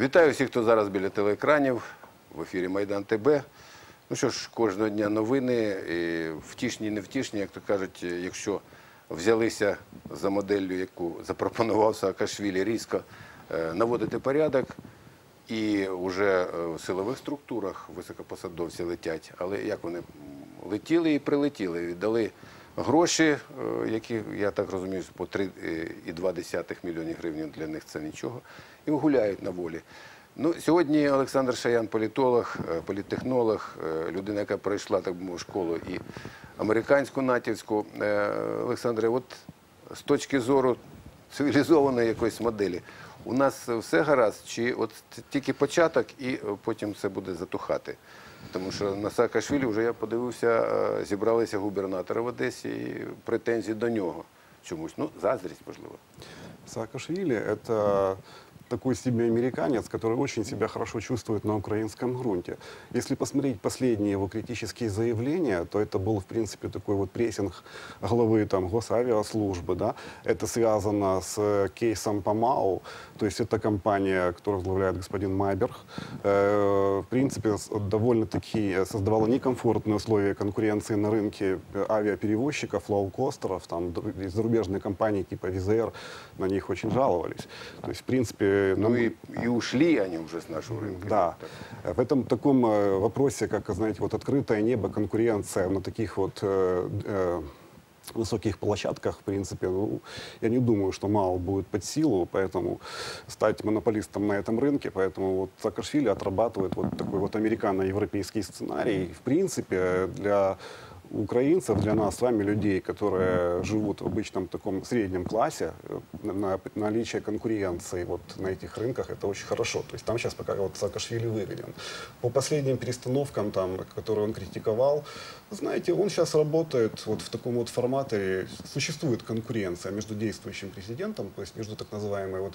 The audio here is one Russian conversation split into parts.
Вітаю всіх, хто зараз біля телеекранів. В ефірі Майдан ТБ. Ну що ж, кожного дня новини, і втішні, невтішні, як то кажуть, якщо взялися за моделлю, яку запропонував Саакашвілі, різко е, наводити порядок, і вже е, в силових структурах високопосадовці летять. Але як вони летіли і прилетіли, віддали гроші, е, які, я так розумію, по 3,2 мільйонів гривень для них це нічого, і гуляють на волі. Ну, сьогодні Олександр Шаян, політолог, е, політтехнолог, е, людина, яка пройшла так би мовити, школу і американську натівську. Е, Олександре, от з точки зору цивілізованої якоїсь моделі, у нас все гаразд, чи от тільки початок і потім все буде затухати? Тому що на Саакашвілі вже я подивився, зібралися губернатори в Одесі і претензії до нього чомусь. Ну, заздрість, можливо. Саакашвили – это такой себе американец, который очень себя хорошо чувствует на украинском грунте. Если посмотреть последние его критические заявления, то это был, в принципе, такой вот прессинг главы там, госавиаслужбы. Да? Это связано с э, кейсом по МАУ, то есть это компания, которую возглавляет господин Майберг. Э, в принципе, довольно-таки создавала некомфортные условия конкуренции на рынке э, авиаперевозчиков, лоукостеров, там зарубежные компании типа Визер на них очень жаловались. То есть, в принципе, Ну нам- і, і ушли вони вже з нашого ринку. да. Так. В этом таком э, вопросе, как, знаете, вот открытое небо, конкуренция на таких вот э, э, высоких площадках, в принципе, ну, я не думаю, что МАУ будет под силу, поэтому стать монополистом на этом рынке, поэтому вот Саакашвили отрабатывает вот такой вот американо-европейский сценарий. В принципе, для украинцев, для нас с вами, людей, которые живут в обычном таком среднем классе, э, на- на- наличие конкуренции вот на этих рынках, это очень хорошо. То есть там сейчас пока вот Саакашвили выгоден. По последним перестановкам, там, которые он критиковал, знаете, он сейчас работает вот в таком вот формате, существует конкуренция между действующим президентом, то есть между так называемой вот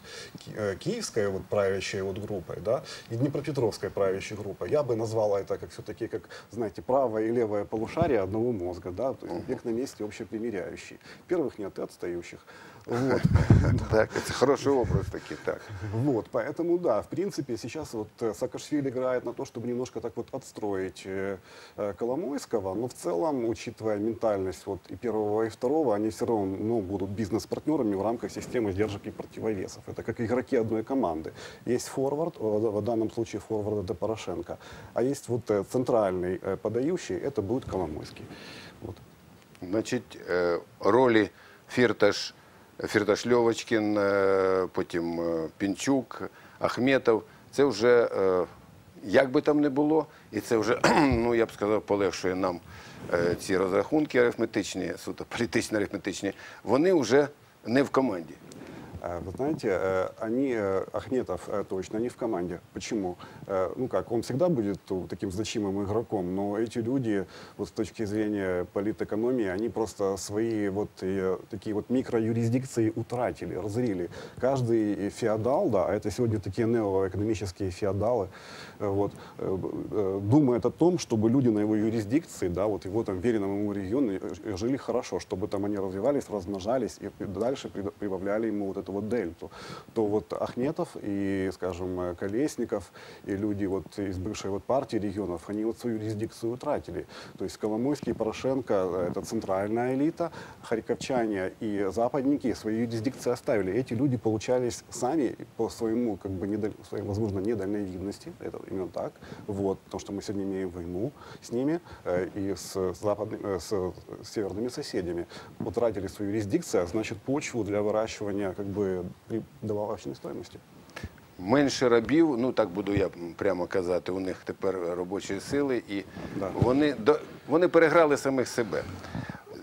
э, киевской вот правящей вот группой, да, и Днепропетровской правящей группой. Я бы назвал это как все-таки, как, знаете, правое и левое полушарие одного мозга, да, то есть век на месте общепримиряющий. Первых нет, и отстающих. Вот. Так, це хороший образ такий, так. Вот, поэтому да, в принципе, сейчас вот э, Саакашвили играет на то, чтобы немножко так вот отстроить э, э, Коломойского, но в целом, учитывая ментальность вот и первого, и второго, они все равно ну, будут бизнес-партнерами в рамках системы сдержек и противовесов. Это как игроки одной команды. Есть форвард, в данном случае форвард это Порошенко, а есть вот центральный подающий, это будет Коломойский. Вот. Значить, е, ролі Фірташ, Фірташ Льовочкін, е, потім е, Пінчук, Ахметов, це вже, як би там не було, і це вже, ну я б сказав, полегшує нам ці розрахунки арифметичні, суто політично арифметичні, вони вже не в команді. Э, Вы знаете, э, они, э, Ахметов э, точно не в команде. Почему? Ну как, он всегда будет таким значимым игроком, но эти люди, вот с точки зрения политэкономии, они просто свои вот такие вот микроюрисдикции утратили, разорили. Каждый феодал, да, а это сегодня такие неоэкономические феодалы, вот, думает о том, чтобы люди на его юрисдикции, да, вот его там веренном ему регионе жили хорошо, чтобы там они развивались, размножались и дальше приб- прибавляли ему вот эту вот дельту. То вот Ахметов и, скажем, Колесников и люди вот из бывшей вот партии регионов, они вот свою юрисдикцию утратили. То есть Коломойский, Порошенко э, – это центральная элита, харьковчане и западники свои юрисдикции оставили. Эти люди получались сами по своему, как бы, недаль- своей, возможно, недальновидности, это именно так, вот, потому что мы сегодня имеем войну с ними э, и с, западными, э, с, с северными соседями. Утратили свою юрисдикцию, а значит, почву для выращивания как бы при добавочной стоимости. Менше рабів, ну так буду я прямо казати, у них тепер робочі сили, і Да. вони, до- вони переграли самих себе.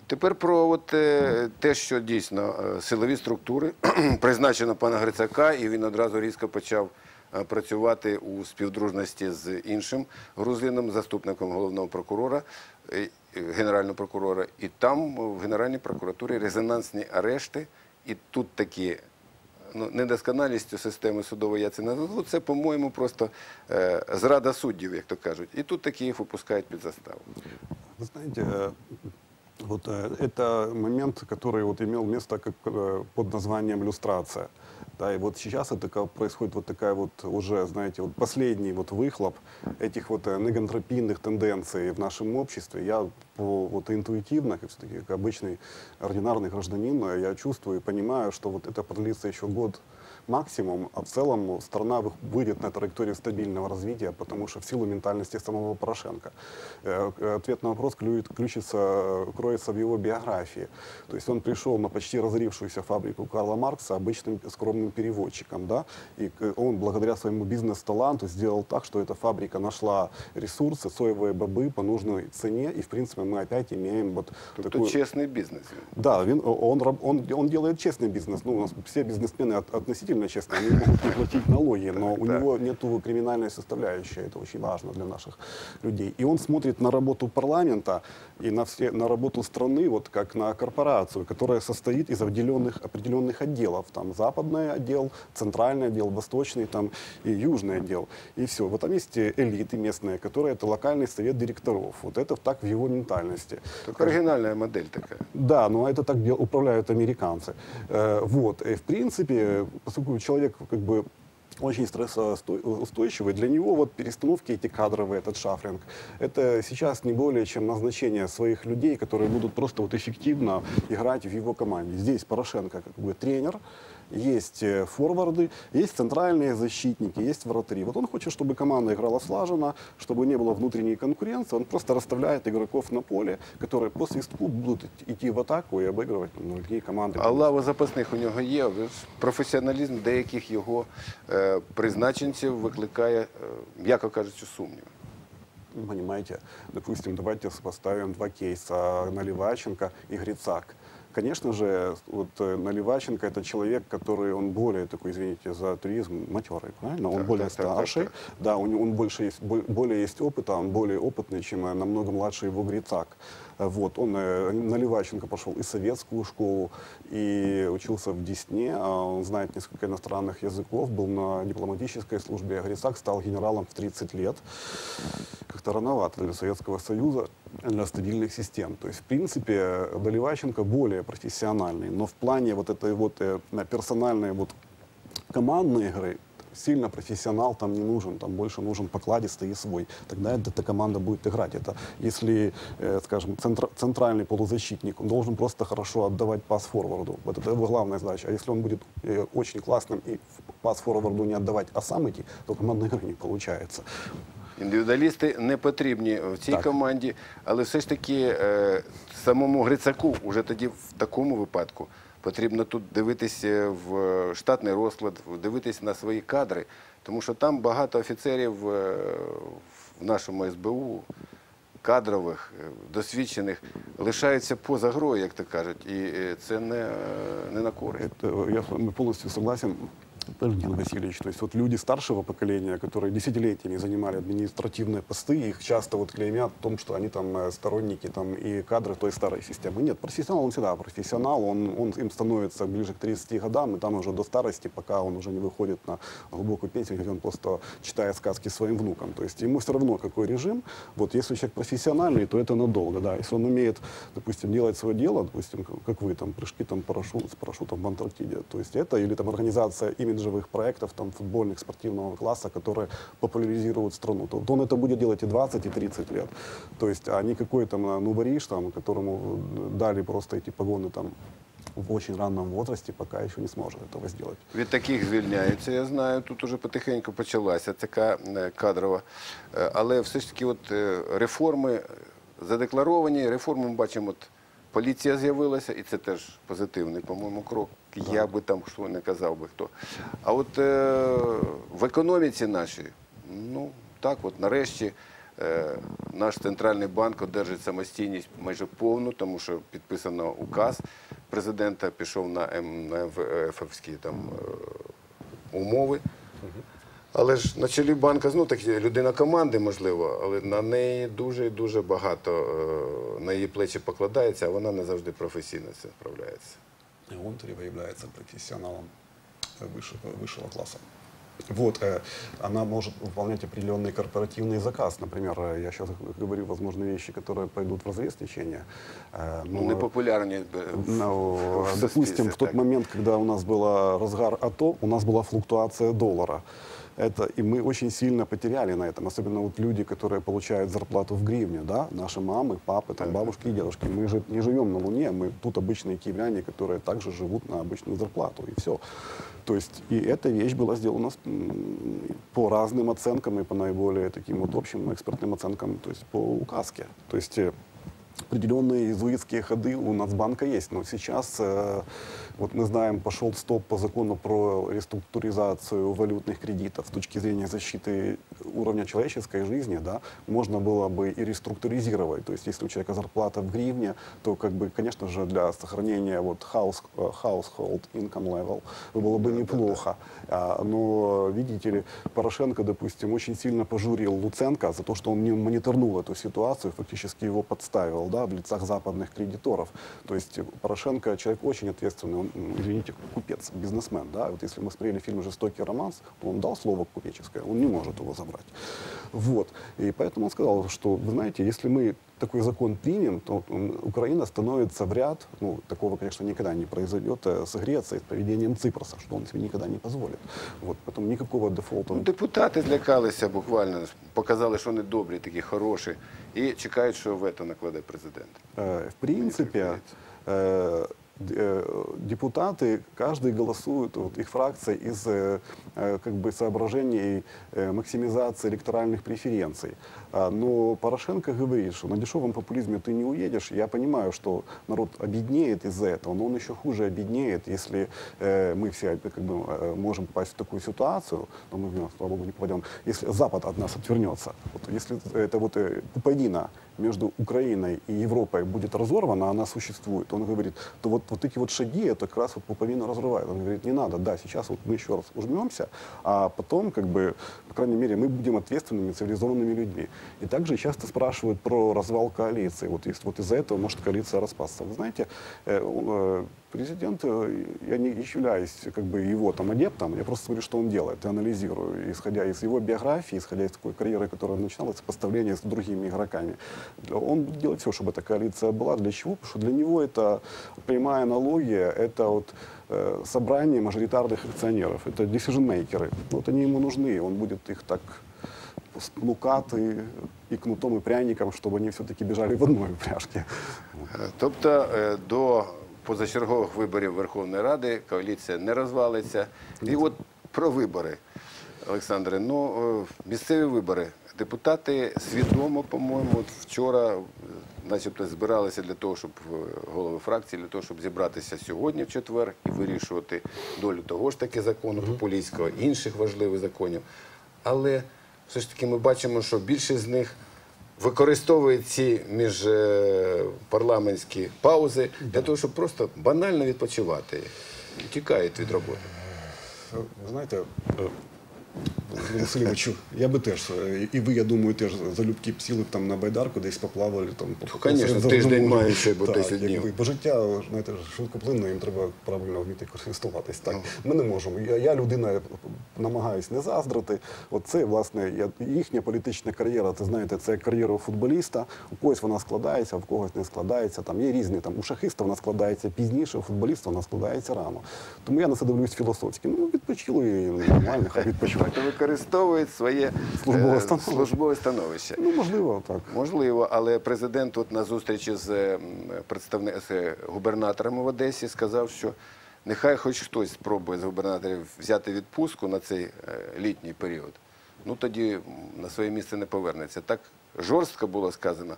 Тепер про от, е, те, що дійсно е, силові структури призначено пана Грицака, і він одразу різко почав е, працювати у співдружності з іншим грузином, заступником головного прокурора, генерального прокурора. І там в Генеральній прокуратурі резонансні арешти, і тут такі ну, недосконалістю системи судової я це не назву. Це, по-моєму, просто е, зрада суддів, як то кажуть. І тут такі їх випускають під заставу. Вы знаете, э, вот э, это момент, который вот имел место как, э, под названием люстрация. Да, и вот сейчас это происходит вот такая вот уже, знаете, вот последний вот выхлоп этих вот э, негантропийных тенденций в нашем обществе. Я по, вот интуитивно, как все-таки как обычный ординарный гражданин, э, я чувствую и понимаю, что вот это продлится еще год максимум, а в целом страна вы- выйдет на траекторию стабильного развития, потому что в силу ментальности самого Порошенко. Э, Ответ на вопрос ключится, э, кроется в его биографии. То есть он пришел на почти разорившуюся фабрику Карла Маркса обычным скромным переводчиком, да, и он благодаря своему бизнес-таланту сделал так, что эта фабрика нашла ресурсы, соевые бобы по нужной цене, и в принципе мы опять имеем вот Тобто такую... чесний бізнес. Да, он, раб- он, он делает честный бизнес. Ну, у нас все бизнесмены от- относительно честные, они могут не платить налоги, но у него нету криминальной составляющей. Это очень важно для наших людей. И он смотрит на работу парламента и на, все, на работу страны вот как на корпорацию, которая состоит из определенных, определенных отделов. Там западный отдел, центральный отдел, восточный там, и южный отдел. И все. Вот там есть элиты местные, которые это локальный совет директоров. Вот это так в его ментальности. Так оригінальна модель така. Да, но это так управляют американцы. Э, вот, и в принципе, человек как бы очень стрессоустойчивый, для него вот перестановки эти кадровые, этот шафринг, это сейчас не более чем назначение своих людей, которые будут просто вот эффективно играть в его команде. Здесь Порошенко как бы тренер, есть э, форварды, есть центральные защитники, есть вратари. Вот он хочет, чтобы команда играла слаженно, чтобы не было внутренней конкуренции. Он просто расставляет игроков на поле, которые по свистку будут ид- идти в атаку и обыгрывать ну, другие команды. А лава запасних у нього є. Ви ж Професіоналізм деяких його е, призначенців викликає, е, м'яко кажучи, сумніви. Ну, Понимаете, допустим, давайте поставим два кейса Наливаченко и Грицак. Конечно же, вот э, Наливаченко это человек, который, он более такой, извините за туризм, матерый, правильно? Он Так, более так, так, так, старший, так. да, него он больше есть, бо- более есть опыта, он более опытный, чем э, намного младший его Грицак. Э, Вот, он, э, Наливаченко пошел и советскую школу, и учился в Десне, а он знает несколько иностранных языков, был на дипломатической службе, а Грицак стал генералом в 30 лет как-то рановато для Советского Союза, для стабильных систем. То есть, в принципе, Доливаченко более профессиональный, но в плане вот этой вот э, персональной вот командной игры сильно профессионал там не нужен, там больше нужен покладистый и свой. Тогда эта команда будет играть. Это если, э, скажем, центра- центральный полузащитник, он должен просто хорошо отдавать пас форварду. Вот это его главная задача. А если он будет э, очень классным и в- пас форварду не отдавать, а сам идти, то командной игры не получается. Індивідуалісти не потрібні в цій Так. команді, але все ж таки е, самому Грицаку вже тоді в такому випадку потрібно тут дивитися в штатний розклад, дивитися на свої кадри, тому що там багато офіцерів е, в нашому СБУ. Кадрових, е, досвідчених лишаються поза грою, як то кажуть, і е, це не, не на користь. Я с вами полностью согласен. Валентин Васильевич, то есть вот люди старшего поколения, которые десятилетиями занимали административные посты, их часто вот клеймят в том, что они там э, сторонники там, и кадры той старой системы. Нет, профессионал, он всегда профессионал, он, он им становится ближе к 30 годам, и там уже до старости, пока он уже не выходит на глубокую пенсию, он просто читает сказки своим внукам. То есть ему все равно какой режим. Вот если человек профессиональный, то это надолго, да. Если он умеет, допустим, делать свое дело, допустим, как- вы, там, прыжки там, парашют, с парашютом в Антарктиде, то есть это, или там организация имиджевых проектов, там, футбольных, спортивного класса, которые популяризируют страну, то вот он это будет делать и 20, и 30 лет. То есть, а не какой там э, нубариш, там, которому дали просто эти погоны там в очень раннем возрасте, пока еще не сможет этого сделать. Від таких звільняються, я знаю, тут уже потихеньку почалася така е, кадрова. Е, Але все ж таки от е, реформи задекларовані, реформи ми бачимо, от Поліція з'явилася, і це теж позитивний, по-моєму, крок. Я би там що не казав би хто. А от е, в економіці нашій, ну так, от нарешті. е, Наш центральний банк одержить самостійність майже повну, тому що підписано указ президента, пішов на МФФські там е, умови. Але ж на чолі банка ну так людина команди, можливо, але на неї дуже і дуже багато е, на її плечі покладається, а вона не завжди професійно це справляється. И он является профессионалом высшего, высшего класса. Вот, э, она может выполнять определенный корпоративный заказ. Например, э, я сейчас говорю, возможно, вещи, которые пойдут в разрез течения. Э, Ну, но- непопулярні е, в- Ну, в допустим, суспільстві, в тот так. момент, когда у нас был разгар АТО, у нас была флуктуация доллара. Это, и мы очень сильно потеряли на этом, особенно вот люди, которые получают зарплату в гривне, да, наши мамы, папы, там, бабушки и дедушки. Мы же не живем на Луне, мы тут обычные киевляне, которые также живут на обычную зарплату, и все. То есть и эта вещь была сделана по разным оценкам и по наиболее таким вот общим экспертным оценкам, то есть по указке. То есть э, определенные иезуитские ходы у Нацбанка есть. Но сейчас, э, вот мы знаем, пошел стоп по закону про реструктуризацию валютных кредитов с точки зрения защиты уровня человеческой жизни, да, можно было бы и реструктуризировать. То есть если у человека зарплата в гривне, то, как бы, конечно же, для сохранения вот house, э, household income level было бы неплохо. А, Но, видите ли, Порошенко, допустим, очень сильно пожурил Луценко за то, что он не мониторнул эту ситуацию, фактически его подставил да, в лицах западных кредиторов. То есть Порошенко человек очень ответственный, он, м, извините, купец, бизнесмен. Да? Вот если мы смотрели фильм «Жестокий романс», то он дал слово купеческое, он не может его забрать. Вот. И поэтому он сказал, что, вы знаете, если мы такой закон примем, то м, Украина становится в ряд, ну, такого, конечно, никогда не произойдет, э, с Грецией, с поведением Ципроса, что он себе никогда не позволит. Вот. Поэтому никакого дефолта. Ну, депутати злякалися буквально, показали, що вони добрі, такі хороші, і чекають, що вето накладе президент. Э, В принципе, э, д- э, депутаты, каждый голосует, вот их фракция, из э, э, как бы соображений э, максимизации электоральных преференций. А, Но Порошенко говорит, что на дешевом популизме ты не уедешь. Я понимаю, что народ обеднеет из-за этого, но он еще хуже обеднеет, если э, мы все как бы, э, можем попасть в такую ситуацию, но мы, слава богу, не попадем, если Запад от нас отвернется. Вот если это вот э, пуповина между Украиной и Европой будет разорвана, она существует, он говорит, то вот, вот эти вот шаги, это как раз вот пуповину разрывает. Он говорит, не надо, да, сейчас вот мы еще раз ужмемся, а потом, как бы, по крайней мере, мы будем ответственными, цивилизованными людьми. И также часто спрашивают про развал коалиции. Вот, если, вот из-за этого может коалиция распасться. Вы знаете, э, э, президент, э, я не являюсь как бы его там адептом, я просто смотрю, что он делает, и анализирую, исходя из его биографии, исходя из такой карьеры, которая начиналась, сопоставления с другими игроками. Он делать все, чтобы эта коалиция была. Для чего? Потому что для него это прямая аналогия, это вот собрание мажоритарных акционеров, это decision-мейкеры. Вот они ему нужны, он будет их так спнукать и, и кнутом, и пряником, чтобы они все-таки бежали в одной упряжке. Е, Тобто е, до позачергових виборів Верховної Ради коаліція не розвалиться. І от про вибори, Олександре, ну е, місцеві вибори. Депутати свідомо, по-моєму, вчора начебто збиралися для того, щоб голови фракції, для того, щоб зібратися сьогодні в четвер і вирішувати долю того ж таки закону популістського, інших важливих законів. Але все ж таки ми бачимо, що більшість з них використовують ці міжпарламентські паузи для того, щоб просто банально відпочивати. Тікають від роботи. Ви знаєте, е, Васильовичу, я би теж, і ви, я думаю, теж залюбки б сіли б там на байдарку, десь поплавали там. по- конечно, посеред тиждень моря. бо 10 днів. Бо життя, знаєте, швидкоплинно, їм треба правильно вміти користуватись. Так, Ну. ми не можемо. Я, я людина намагаюсь не заздрити. От це, власне, я, їхня політична кар'єра, це знаєте, це кар'єра футболіста. У когось вона складається, в когось не складається. Там є різні там у шахиста вона складається пізніше, у футболіста вона складається рано. Тому я на це дивлюсь філософськи. Ну, відпочили і нормально, хай відпочивають. Тобто використовують своє Службове е, становище. службове становище. Ну, можливо, так. Можливо, але президент от на зустрічі з е, м, з е, губернатором в Одесі сказав, що нехай хоч хтось спробує з губернаторів взяти відпустку на цей літній період. Ну тоді на своє місце не повернеться. Так жорстко було сказано.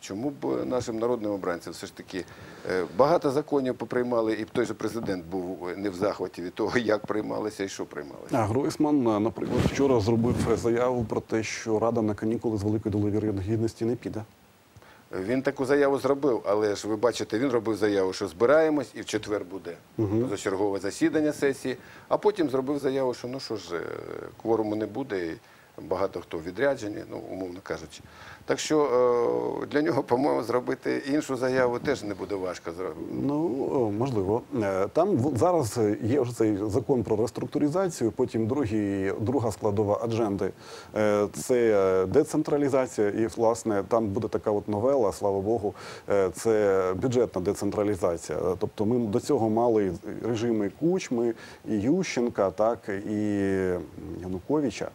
Чому б нашим народним обранцям все ж таки е, багато законів поприймали, і той же президент був е, не в захваті від того, як приймалися і що приймалося. А Гройсман, е, наприклад, вчора зробив заяву про те, що Рада на канікули з великої долові гідності не піде. Він таку заяву зробив, але ж ви бачите, він робив заяву, що збираємось і в четвер буде позачергове засідання сесії. А потім зробив заяву, що ну що ж, кворуму не буде, багато хто відряджені, ну умовно кажучи. Так що е, для нього, по-моєму, зробити іншу заяву теж не буде важко зробити. Ну, можливо. Е, Там зараз є вже цей закон про реструктуризацію, потім другий, друга складова адженди. Е, Це децентралізація, і, власне, там буде така от новела, слава Богу, це бюджетна децентралізація. Тобто ми до цього мали режими Кучми, і Ющенка, так, і Януковича.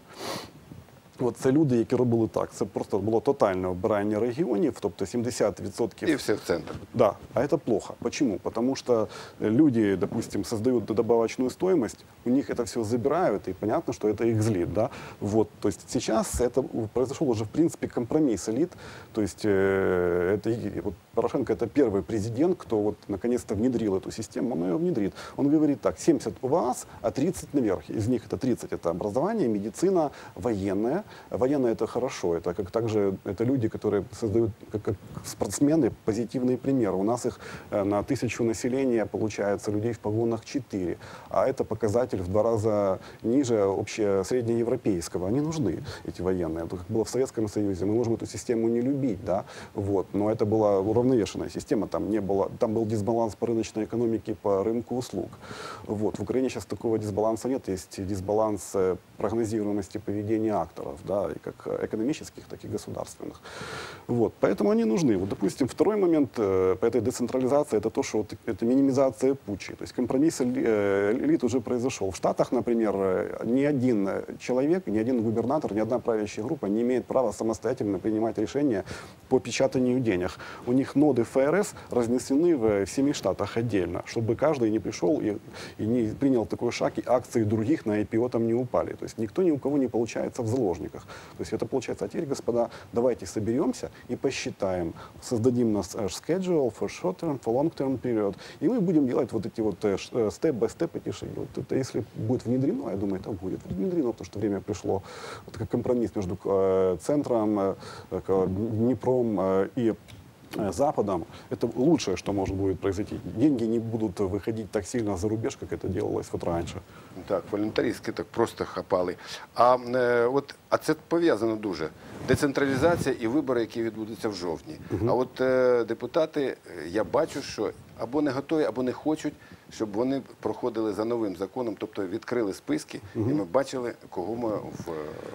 От це люди, які робили так. Це просто було тотальне обирання регіонів, тобто 70% І все в центр. да, а это плохо. Почему? Потому что люди, допустим, создают добавочную стоимость, у них это все забирают, и понятно, что это их злит, да. Вот, то есть сейчас это произошел уже, в принципе, компромисс элит, то есть э, это, и- вот Порошенко это первый президент, кто вот наконец-то внедрил эту систему, он ее внедрит. Он говорит так, 70 у вас, а 30 наверх. Из них это 30 это образование, медицина, военное. Военное это хорошо, это как также это люди, которые создают как, как спортсмены позитивные примеры. У нас их э, на тысячу населения получается людей в погонах 4, а это показатель в два раза ниже общее среднеевропейского. Они нужны, эти военные. Это как было в Советском Союзе. Мы можем эту систему не любить, да, вот, но это была уравновешенная система, там не было, там был дисбаланс по рыночной экономике, по рынку услуг. Вот, в Украине сейчас такого дисбаланса нет, есть дисбаланс э, прогнозируемости поведения акторов, да, и как э, экономических, так и государственных. Вот, поэтому они нужны. Вот, допустим, второй момент э, по этой децентрализации это то, что вот это минимизация пучи. То есть компромисс э, элит уже произошел. В Штатах, например, э, ни один человек, ни один губернатор, ни одна правящая группа не имеет права самостоятельно принимать решения по печатанию денег. У них ноды ФРС разнесены в, в семи штатах отдельно, чтобы каждый не пришел и, и не принял такой шаг, и акции других на IPO там не упали. То есть никто ни у кого не получается в заложниках. То есть это получается, а теперь, господа, давайте соберемся и посчитаем, создадим нас э, schedule for short term, for long term period, и мы будем делать вот эти вот э, ш- э, степ-бай-степ эти шаги. Вот это если будет внедрено, я думаю, это будет внедрено, потому что время пришло. Вот как компромисс между э, центром, э, э, Днепром э, и э, Западом, это лучшее, что может будет произойти. Деньги не будут выходить так сильно за рубеж, как это делалось вот раньше. Так, волюнтаристськи так просто хапали. А, е, от, а це пов'язано дуже. Децентралізація і вибори, які відбудуться в жовтні. А от е, депутати, е, я бачу, що або не готові, або не хочуть, щоб вони проходили за новим законом, тобто відкрили списки, і ми бачили, кого ми в е,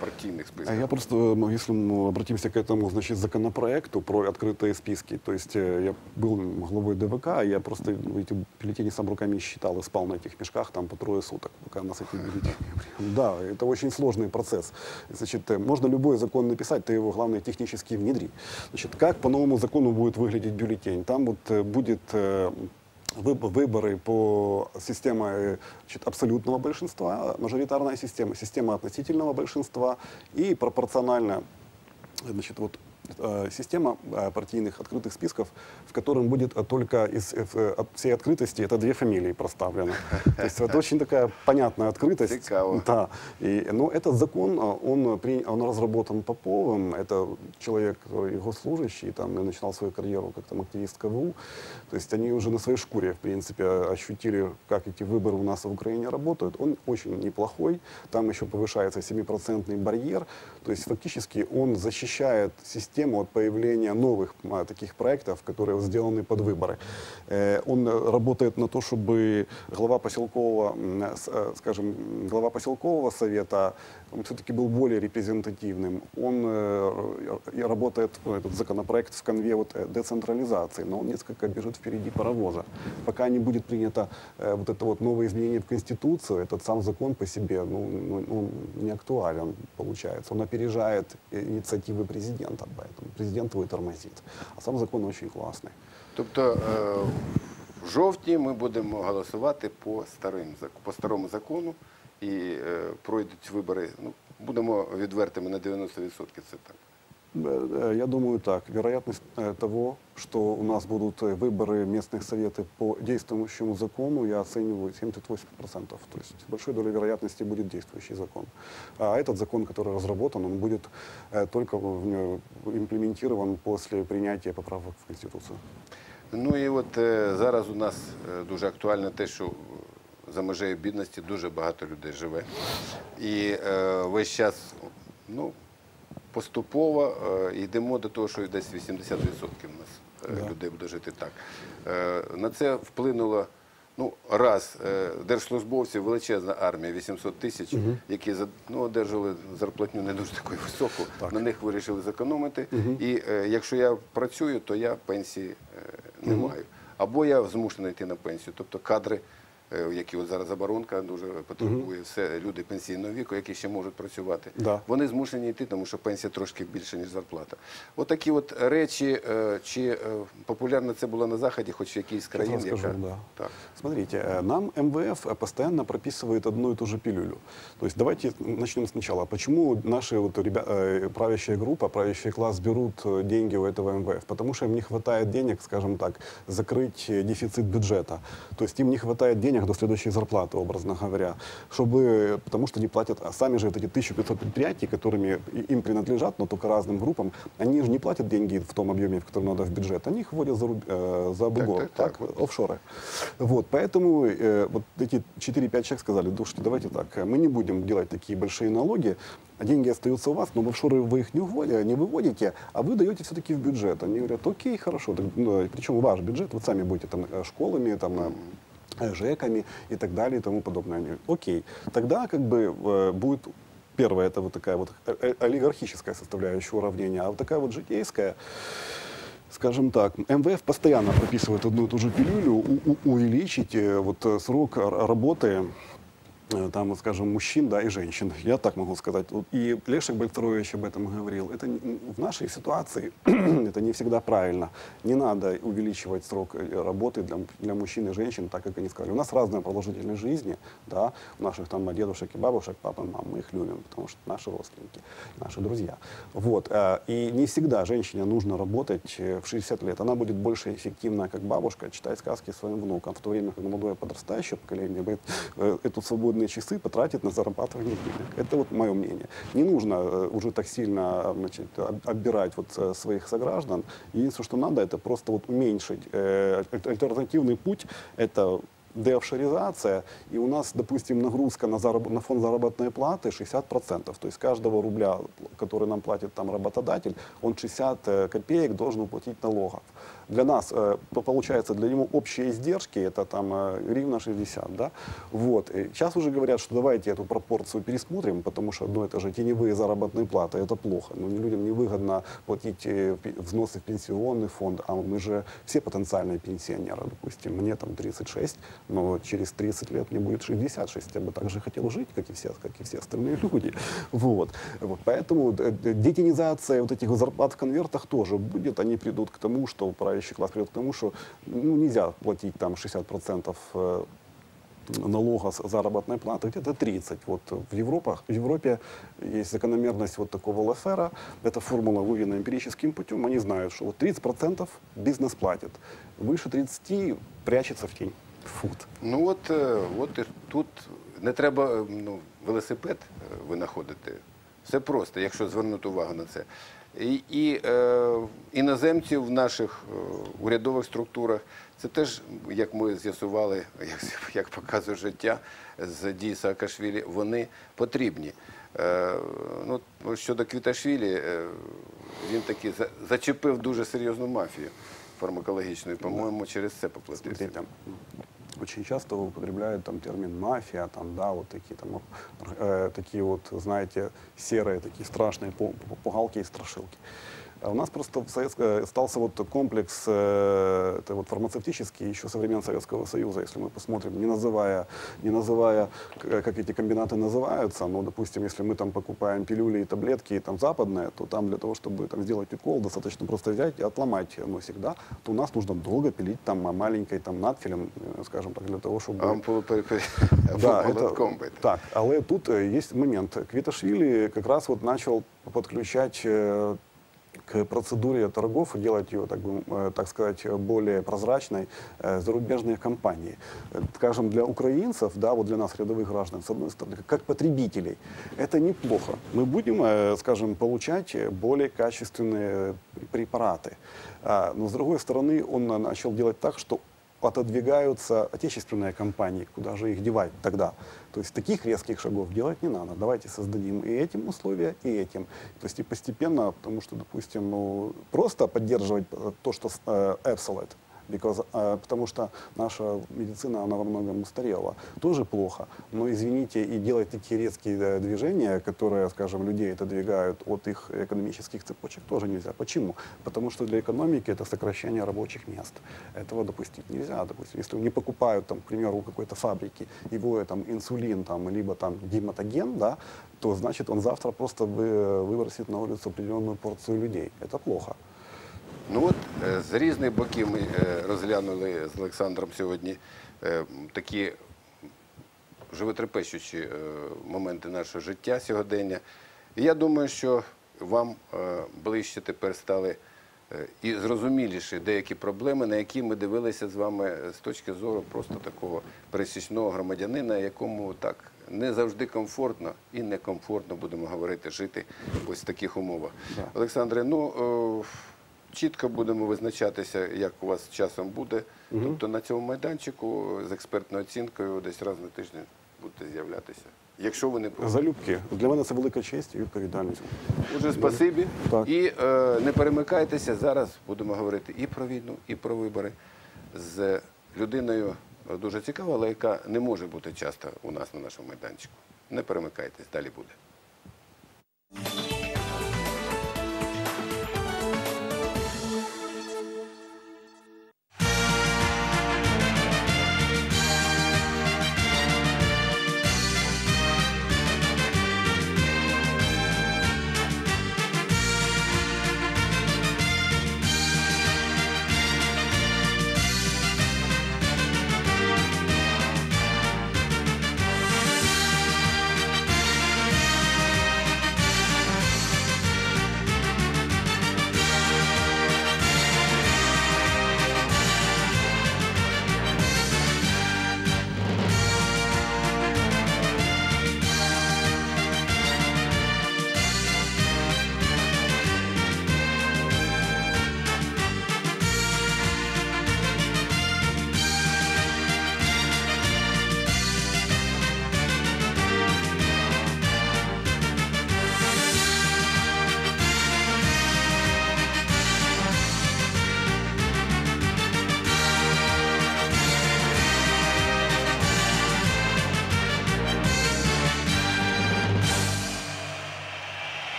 партійних А списках. я просто, э, если мы обратимся к этому, значит, законопроекту про открытые списки, то есть э, я был главой ДВК, я просто ну, эти бюллетени сам руками считал и спал на этих мешках там по трое суток, пока у нас эти бюллетени. Да, это очень сложный процесс. Значит, э, можно любой закон написать, Ты его, главное, технически внедри. Значит, как по новому закону будет выглядеть бюллетень? Там вот э, будет э, выб- выборы по системе э, значит, абсолютного большинства, мажоритарная система, система относительного большинства и пропорциональная значит, вот, система э, партийных открытых списков, в котором будет э, только из э, всей открытости это две фамилии проставлены. То есть это очень такая понятная открытость. Цікаво. Да. И, но этот закон, э, он, при- он разработан Поповым, это человек который госслужащий, там, и начинал свою карьеру как там активист КВУ. То есть они уже на своей шкуре, в принципе, ощутили, как эти выборы у нас в Украине работают. Он очень неплохой, там еще повышается 7% барьер. То есть фактически он защищает систему от появления новых а, таких проектов, которые сделаны под выборы. Э, Он э, работает на то, чтобы глава поселкового, э, скажем, глава поселкового совета, он все-таки был более репрезентативным. Он работает, ну, этот законопроект в конве вот, децентрализации, но он несколько бежит впереди паровоза. Пока не будет принято вот это вот новое изменение в Конституцию, этот сам закон по себе ну, ну, ну, не актуален, получается. Он опережает инициативы президента, поэтому президент его и тормозит. А сам закон очень классный. Тобто е, в жовтні ми будемо голосувати по, старим, по старому закону і е, пройдуть вибори. Ну, будемо відвертими на 90% це так. Э, э, Я думаю так. Вероятность э, того, что у нас будут э, выборы местных советов по действующему закону, я оцениваю 78%. То есть с большой долей вероятности будет действующий закон. А этот закон, который разработан, он будет э, только в- в- имплементирован после принятия поправок в Конституцию. Ну і от е, зараз у нас е, дуже актуально те, що за межею бідності дуже багато людей живе. І е, весь час, ну, поступово е, йдемо до того, що десь 80% у нас е, людей буде жити так. Е, На це вплинуло. Ну, раз, держслужбовців, величезна армія, 800 тисяч, які за- ну, одержали зарплатню не дуже таку високу, на них вирішили зекономити. І е, якщо я працюю, то я пенсії е, не маю. Або я змушений йти на пенсію. Тобто кадри, які от зараз заборонка дуже потребує, все люди пенсійного віку, які ще можуть працювати, Да. вони змушені йти, тому що пенсія трошки більше, ніж зарплата. Отакі от речі, е, чи е, популярно це було на Заході, хоч в якійсь Сейчас країні, расскажу, яка да. так. Смотрите, э, нам МВФ э, постоянно прописывает одну и ту же пилюлю. То есть давайте начнем сначала. Почему наши вот ребя- э, правящая группа, правящий класс берут э, деньги у этого МВФ? Потому что им не хватает денег, скажем так, закрыть э, дефицит бюджета. То есть им не хватает денег до следующей зарплаты, образно говоря, чтобы, потому что они платят, а сами же вот эти 1500 предприятий, которыми им принадлежат, но только разным группам, они же не платят деньги в том объеме, в котором надо в бюджет, они их вводят за, э, за бугор, так, так. офшоры. Вот, поэтому э, вот эти 4-5 человек сказали, слушайте, давайте так, мы не будем делать такие большие налоги, деньги остаются у вас, но в офшоры вы их не, уводите, не выводите, а вы даете все-таки в бюджет. Они говорят, окей, хорошо, так, ну, причем ваш бюджет, вы сами будете там э, школами, там, э, ЖЭКами и так далее и тому подобное. Они окей, тогда как бы э, будет Первое, это вот такая вот олигархическая составляющая уравнения, а вот такая вот житейская, скажем так, МВФ постоянно прописывает одну и ту же пилюлю, у- увеличить э, вот э, срок работы там, вот, скажем, мужчин да, и женщин. Я так могу сказать. И Лешек Бальтарович об этом говорил. Это в нашей ситуации это не всегда правильно. Не надо увеличивать срок э, работы для, для мужчин и женщин, так как они сказали. У нас разная продолжительность жизни, да, у наших там дедушек и бабушек, пап и мам, мы их любим, потому что наши родственники, наши друзья. Вот. э, И не всегда женщине нужно работать э, в 60 лет. Она будет больше эффективна, как бабушка, читать сказки своим внукам, в то время как молодое подрастающее поколение будет э, эту свободные часы потратить на зарабатывание денег. Это вот мое мнение. Не нужно э, уже так сильно значит, об- оббирать вот э, своих сограждан. Единственное, что надо, это просто вот уменьшить. Э, аль- Альтернативный путь – это деофшоризация, и у нас, допустим, нагрузка на, зараб- на фонд заработной платы 60%. То есть каждого рубля, который нам платит там работодатель, он 60 э, копеек должен уплатить налогов. Для нас, э, по- получается, для него общие издержки, это там э, гривна 60, да? Вот. Сейчас уже говорят, что давайте эту пропорцию пересмотрим, потому что, ну, это же теневые заработные платы, это плохо. Ну, людям невыгодно платить э, взносы в пенсионный фонд, а мы же все потенциальные пенсионеры, допустим, мне там 36, но через 30 лет мне будет 66, я бы так же хотел жить, как и все, как и все остальные люди. Вот. Вот. Поэтому детинизация вот этих зарплат в конвертах тоже будет, они придут к тому, что правящий класс придет к тому, что ну, нельзя платить там 60% э, налога с заработной платы, где-то 30. Вот в, Европах, в Европе есть закономерность вот такого лафера. Эта формула выведена эмпирическим путем. Они знают, что вот 30% бизнес платит. Выше 30 прячется в тень. Фут. Ну от, е, от і тут не треба е, ну, велосипед е, винаходити. Все просто, якщо звернути увагу на це. І, і е, іноземці в наших е, урядових структурах, це теж, як ми з'ясували, як, як показує життя з дій Саакашвілі, вони потрібні. Е, ну, щодо Квіташвілі, е, він таки за- зачепив дуже серйозну мафію фармакологічну, і, по-моєму, через це поплатився. Очень часто употребляют там термин мафия, там, да, вот такие там, э, такие вот, знаете, серые, такие страшные пу- пу- пугалки и страшилки. А у нас просто в Советско- остался вот комплекс э, это вот фармацевтический еще со времен Советского Союза, если мы посмотрим, не называя, не называя, как эти комбинаты называются, но, допустим, если мы там покупаем пилюли и таблетки там западные, то там для того, чтобы там сделать укол, достаточно просто взять и отломать носик, да, то у нас нужно долго пилить там а, маленькой там надфилем, э, скажем так, для того, чтобы... Да, это, так, але тут э, есть момент. Квиташвили как раз вот начал подключать э, к процедуре торгов и делать ее, так, э, так сказать, более прозрачной э, зарубежные компании. Э, Скажем, для украинцев, да, вот для нас, рядовых граждан, с одной стороны, как потребителей, это неплохо. Мы будем, скажем, получать более качественные препараты. А, Но, с другой стороны, он начал делать так, что отодвигаются отечественные компании, куда же их девать тогда? То есть таких резких шагов делать не надо. Давайте создадим и этим условия, и этим. То есть и постепенно, потому что, допустим, ну, просто поддерживать э, то, что Epsilon, because, э, потому что наша медицина, она во многом устарела. Тоже плохо. Но, извините, и делать такие резкие э, движения, которые, скажем, людей отодвигают от их экономических цепочек, тоже нельзя. Почему? Потому что для экономики это сокращение рабочих мест. Этого допустить нельзя. Допустим, если не покупают, там, к примеру, у какой-то фабрики его там, инсулин, там, либо там, гематоген, да, то значит он завтра просто вы- выбросит на улицу определенную порцию людей. Это плохо. Ну от е, з різних боків ми е, розглянули з Олександром сьогодні е, такі животрепещучі моменти нашого життя сьогодення. І я думаю, що вам ближче тепер стали і зрозуміліші деякі проблеми, на які ми дивилися з вами з точки зору просто такого пересічного громадянина, якому так не завжди комфортно і некомфортно, будемо говорити, жити ось в таких умовах. Олександре, ну чітко будемо визначатися, як у вас з часом буде. Тобто на цьому майданчику з експертною оцінкою десь раз на тиждень будете з'являтися. Якщо ви не. Залюбки. Для мене це велика честь і відповідальність. Отже, спасибі. Так. І е, не перемикайтеся. Зараз будемо говорити і про війну, і про вибори з людиною дуже цікавою, але яка не може бути часто у нас на нашому майданчику. Не перемикайтесь, далі буде.